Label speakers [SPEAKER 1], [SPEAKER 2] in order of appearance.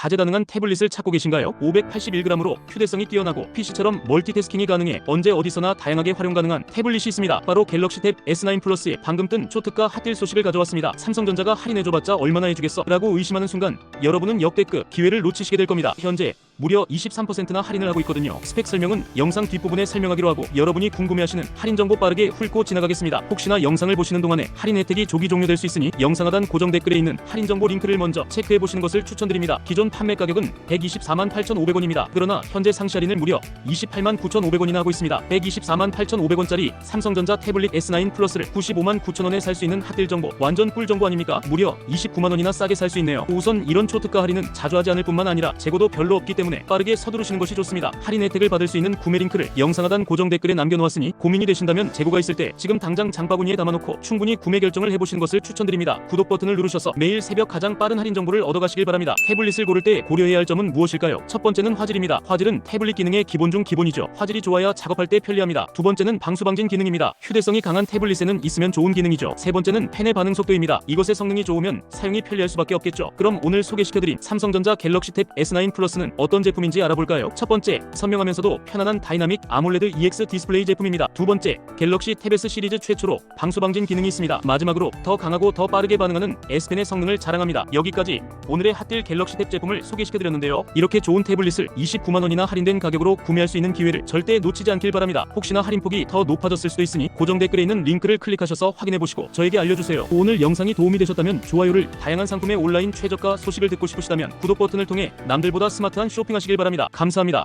[SPEAKER 1] 다재다능한 태블릿을 찾고 계신가요? 581g으로 휴대성이 뛰어나고 PC처럼 멀티태스킹이 가능해 언제 어디서나 다양하게 활용 가능한 태블릿이 있습니다. 바로 갤럭시 탭 S9 플러스에 방금 뜬 초특가 핫딜 소식을 가져왔습니다. 삼성전자가 할인해줘봤자 얼마나 해주겠어? 라고 의심하는 순간 여러분은 역대급 기회를 놓치시게 될 겁니다. 현재 무려 23%나 할인을 하고 있거든요. 스펙 설명은 영상 뒷부분에 설명하기로 하고 여러분이 궁금해하시는 할인 정보 빠르게 훑고 지나가겠습니다. 혹시나 영상을 보시는 동안에 할인 혜택이 조기 종료될 수 있으니 영상 하단 고정 댓글에 있는 할인 정보 링크를 먼저 체크해 보시는 것을 추천드립니다. 기존 판매 가격은 124만 8,500원입니다. 그러나 현재 상시 할인을 무려 28만 9,500원이나 하고 있습니다. 124만 8,500원짜리 삼성전자 태블릿 S9 플러스를 95만 9천원에 살 수 있는 핫딜 정보 완전 꿀 정보 아닙니까? 무려 29만 원이나 싸게 살 수 있네요. 우선 이런 초특가 할인은 자주 하지 않을 뿐만 아니라 재고도 별로 없기 때문에 빠르게 서두르시는 것이 좋습니다. 할인 혜택을 받을 수 있는 구매 링크를 영상 하단 고정 댓글에 남겨놓았으니 고민이 되신다면 재고가 있을 때 지금 당장 장바구니에 담아놓고 충분히 구매 결정을 해보시는 것을 추천드립니다. 구독 버튼을 누르셔서 매일 새벽 가장 빠른 할인 정보를 얻어가시길 바랍니다. 태블릿을 고를 때 고려해야 할 점은 무엇일까요? 첫 번째는 화질입니다. 화질은 태블릿 기능의 기본 중 기본이죠. 화질이 좋아야 작업할 때 편리합니다. 두 번째는 방수 방진 기능입니다. 휴대성이 강한 태블릿에는 있으면 좋은 기능이죠. 세 번째는 펜의 반응 속도입니다. 이것의 성능이 좋으면 사용이 편리할 수밖에 없겠죠. 그럼 오늘 소개시켜드린 삼성전자 갤럭시 탭 S9 플러스는 어떤 제품인지 알아볼까요? 첫 번째, 선명하면서도 편안한 다이나믹 아몰레드 EX 디스플레이 제품입니다. 두 번째, 갤럭시 탭 S 시리즈 최초로 방수 방진 기능이 있습니다. 마지막으로 더 강하고 더 빠르게 반응하는 S펜의 성능을 자랑합니다. 여기까지 오늘의 핫딜 갤럭시 탭 제품을 소개시켜드렸는데요. 이렇게 좋은 태블릿을 29만 원이나 할인된 가격으로 구매할 수 있는 기회를 절대 놓치지 않길 바랍니다. 혹시나 할인폭이 더 높아졌을 수도 있으니 고정 댓글에 있는 링크를 클릭하셔서 확인해 보시고 저에게 알려주세요. 오늘 영상이 도움이 되셨다면 좋아요를 다양한 상품의 온라인 최저가 소식을 듣고 싶으시다면 구독 버튼을 통해 남들보다 스마트한 쇼핑하시길 바랍니다. 감사합니다.